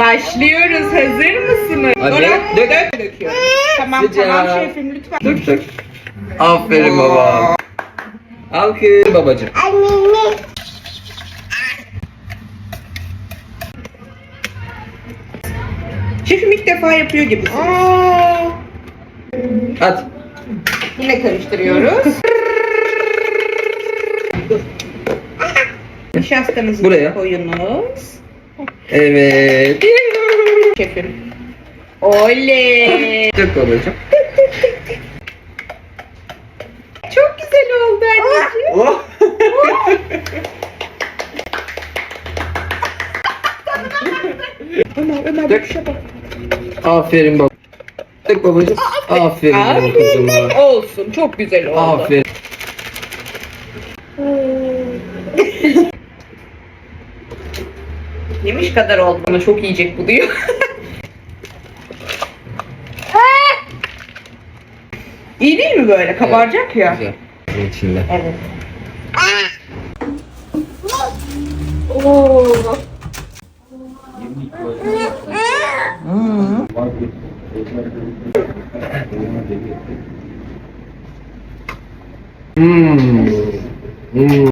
Başlıyoruz. Hazır mısınız? Hadi, Nora, dök. dök. Döküyorum. Tamam tamam şefim lütfen. Dök dök. Aferin baba. Alkış babacığım. Şefim ilk defa yapıyor gibi. At. Yine karıştırıyoruz. Nişastanızı Buraya. koyunuz. Evet. Şefim. Oley. Dök babacığım. Çok güzel oldu anneciğim. Oh. Ömer Ömer Dök. bak. Aferin baba. Dök babacığım. Aferin benim kızıma. Olsun çok güzel oldu. Aferin. Yemiş kadar oldu. Bana çok yiyecek bu diyor. İyi değil mi böyle? Kabaracak ya. Güzel. Bunun içinde. Evet. Oo. Hmm. Hmm.